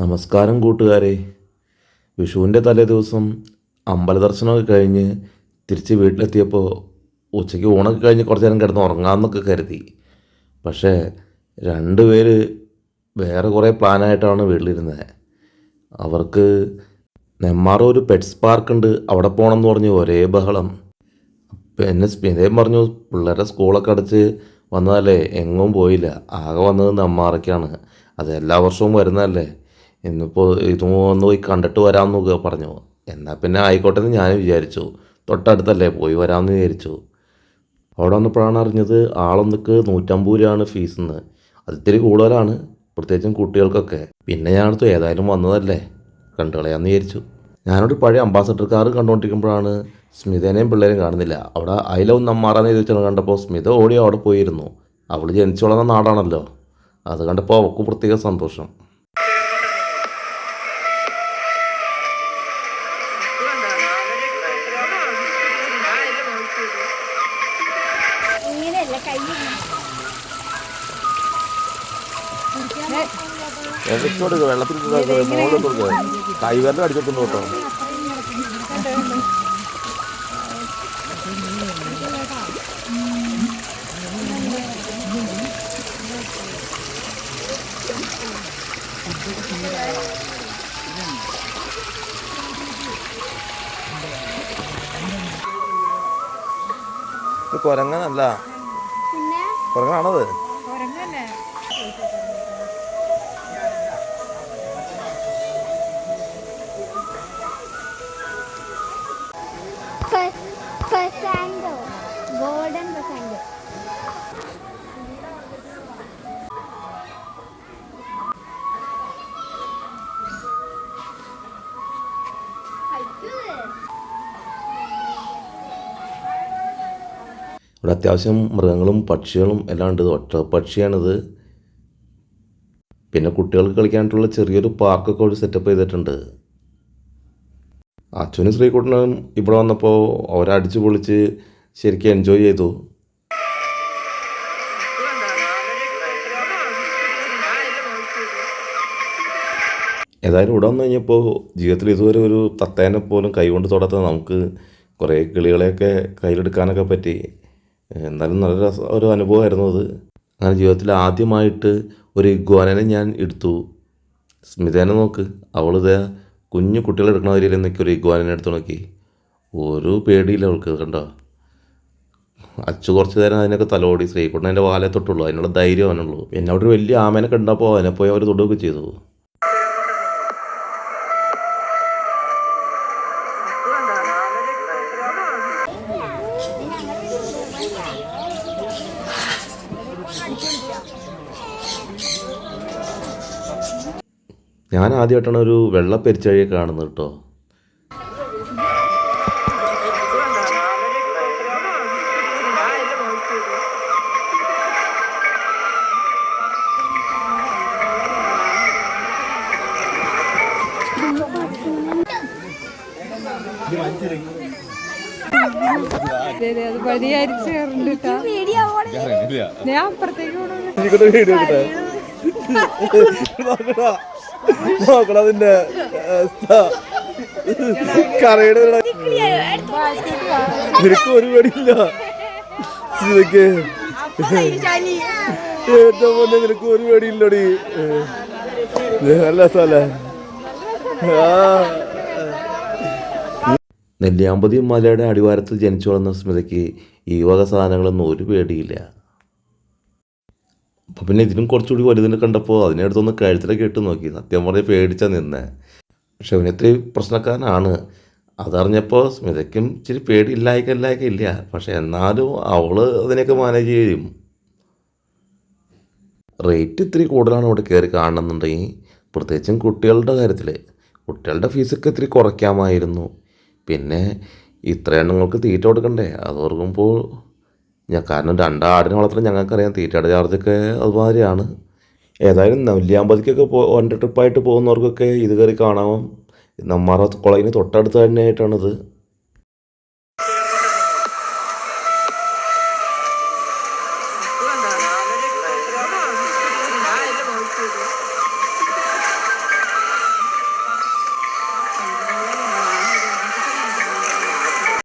നമസ്കാരം കൂട്ടുകാരെ. വിഷുവിന്റെ തലേ ദിവസം അമ്പല ദർശനമൊക്കെ കഴിഞ്ഞ് തിരിച്ച് വീട്ടിലെത്തിയപ്പോൾ ഉച്ചയ്ക്ക് ഊണൊക്കെ കഴിഞ്ഞ് കുറച്ച് നേരം കിടന്ന് ഉറങ്ങാമെന്നൊക്കെ കരുതി. പക്ഷേ രണ്ട് പേര് വേറെ കുറേ പ്ലാനായിട്ടാണ് വീട്ടിലിരുന്നത്. അവർക്ക് നെമ്മാറ ഒരു പെറ്റ്സ് പാർക്ക് ഉണ്ട് അവിടെ പോകണമെന്ന് പറഞ്ഞു ഒരേ ബഹളം. എന്നെ സ്മിതയും പറഞ്ഞു പിള്ളേരുടെ സ്കൂളൊക്കെ അടച്ച് വന്നതല്ലേ എങ്ങും പോയില്ല. ആകെ വന്നത് നെമ്മാറയ്ക്കാണ്. അത് എല്ലാ വർഷവും വരുന്നതല്ലേ. ഇന്നിപ്പോൾ ഇതും ഒന്ന് പോയി കണ്ടിട്ട് വരാമെന്നൊക്കെ പറഞ്ഞു. എന്നാൽ പിന്നെ ആയിക്കോട്ടെ എന്ന് ഞാൻ വിചാരിച്ചു. തൊട്ടടുത്തല്ലേ പോയി വരാമെന്ന് വിചാരിച്ചു. അവിടെ വന്നപ്പോഴാണ് അറിഞ്ഞത് ആളൊന്നിക്ക് നൂറ്റമ്പത് രൂപയാണ് ഫീസ് എന്ന് അതിത്തിരി കൂടുതലാണ് പ്രത്യേകിച്ചും കുട്ടികൾക്കൊക്കെ. പിന്നെ ഞാനടുത്ത് ഏതായാലും വന്നതല്ലേ കണ്ടുകളയാന്ന് വിചാരിച്ചു. ഞാനൊരു പഴയ അംബാസഡർ കാർ കണ്ടുകൊണ്ടിരിക്കുമ്പോഴാണ് സ്മിതേനെയും പിള്ളേരെയും കാണുന്നില്ല. അവിടെ അയിലവും നമ്മാറാന്ന് ചോദിച്ചാൽ കണ്ടപ്പോൾ സ്മിത ഓടി അവിടെ പോയിരുന്നു. അവൾ ജനിച്ചു വളർന്ന നാടാണല്ലോ. അത് കണ്ടപ്പോൾ അവൾക്ക് പ്രത്യേക സന്തോഷം. ഇങ്ങനെയല്ല കൈ വെള്ളത്തിൽ കൈവരണം അടിച്ചിട്ടുണ്ട് കേട്ടോ. കുരങ്ങനല്ല. കുരങ്ങനാണത് ഫസാൻഡോ. ഗോൾഡൻ ഫസാൻഡോ. ഇവിടെ അത്യാവശ്യം മൃഗങ്ങളും പക്ഷികളും എല്ലാം ഉണ്ട്. ഒറ്റ പക്ഷിയാണിത്. പിന്നെ കുട്ടികൾക്ക് കളിക്കാനായിട്ടുള്ള ചെറിയൊരു പാർക്കൊക്കെ ഒരു സെറ്റപ്പ് ചെയ്തിട്ടുണ്ട്. അച്ഛനും ശ്രീകുട്ടനും ഇവിടെ വന്നപ്പോൾ അവരടിച്ച് പൊളിച്ച് ശരിക്കും എൻജോയ് ചെയ്തു. ഏതായാലും ഇവിടെ വന്നു കഴിഞ്ഞപ്പോൾ ജീവിതത്തിൽ ഇതുവരെ ഒരു തത്തേനെ പോലും കൈകൊണ്ട് തൊടാത്ത നമുക്ക് കുറേ കിളികളെയൊക്കെ കയ്യിലെടുക്കാനൊക്കെ പറ്റി. എന്നാലും നല്ല രസ ഒരു അനുഭവമായിരുന്നു അത്. അങ്ങനെ ജീവിതത്തിൽ ആദ്യമായിട്ട് ഒരു ഇഗ്വാനനെ ഞാൻ എടുത്തു. സ്മിതേനെ നോക്ക്. അവളിത് കുഞ്ഞു കുട്ടികളെ എടുക്കണ വരിയിൽ നിന്നൊക്കെ ഒരു ഇഗ്വാനനെ എടുത്തു നോക്കി. ഒരു പേടിയില്ല അവൾക്ക് കണ്ടോ? അച്ചു കുറച്ച് നേരം അതിനൊക്കെ തലോടി ശ്രീകുട്ടൻ അതിന്റെ വാലെ തൊട്ടുള്ളൂ. അതിനുള്ള ധൈര്യം അവനുള്ളൂ. പിന്നെ അവിടെ ഒരു വലിയ ആമേനെ കണ്ടപ്പോൾ അതിനെ പോയി അവർ തൊടുകയൊക്കെ ചെയ്തു. ഞാൻ ആദ്യമായിട്ടാണ് ഒരു വെള്ള പെരിച്ചഴിയെ കാണുന്നത് അത് കേട്ടോ. ഞാൻ അപ്പുറത്തേക്ക് നോക്കണതിന്റെ കറിയുടെ നിനക്ക് ഒരു പേടിയില്ല. ഏറ്റവും മുന്നേ നിനക്ക് ഒരു പേടിയില്ലടി. നല്ല സ്ഥലേ നെല്ലിയാമ്പതി മലയുടെ അടിവാരത്തിൽ ജനിച്ചു വളർന്ന സ്മിതയ്ക്ക് ഈ വക സാധനങ്ങളൊന്നും ഒരു പേടിയില്ല. അപ്പം പിന്നെ ഇതിനും കുറച്ചുകൂടി വലുതിനെ കണ്ടപ്പോൾ അതിനെ അടുത്തൊന്ന് കഴുത്തിലൊക്കെ ഇട്ട് നോക്കി. സത്യം പറഞ്ഞ് പേടിച്ചാൽ നിന്നെ. പക്ഷെ അവനിത്തിരി പ്രശ്നക്കാരനാണ്. അതറിഞ്ഞപ്പോൾ സ്മിതയ്ക്കും ഇച്ചിരി പേടി ഇല്ലായ്ക്ക ഇല്ലായ്ക്ക ഇല്ല. പക്ഷെ എന്നാലും അവൾ അതിനെയൊക്കെ മാനേജ് ചെയ്യും. റേറ്റ് ഇത്തിരി കൂടുതലാണ് ഇവിടെ കയറി കാണണമെന്നുണ്ടെങ്കിൽ പ്രത്യേകിച്ചും കുട്ടികളുടെ കാര്യത്തിൽ കുട്ടികളുടെ ഫീസൊക്കെ ഇത്തിരി കുറയ്ക്കാമായിരുന്നു. പിന്നെ ഇത്ര എണ്ണങ്ങൾക്ക് തീറ്റ കൊടുക്കണ്ടേ? അത് ഓർക്കുമ്പോൾ ഞാൻ കാരണം രണ്ടാടിനെ വളർത്തണം ഞങ്ങൾക്കറിയാം. തീറ്റയുടെ ചാർജൊക്കെ അതുമാതിരിയാണ്. ഏതായാലും നെല്ലിയാമ്പതിക്കൊക്കെ പോ വൺ ട്രിപ്പായിട്ട് പോകുന്നവർക്കൊക്കെ ഇത് കയറി കാണാം. നമ്മാറ കുളയിന് തൊട്ടടുത്ത് തന്നെയായിട്ടാണിത്.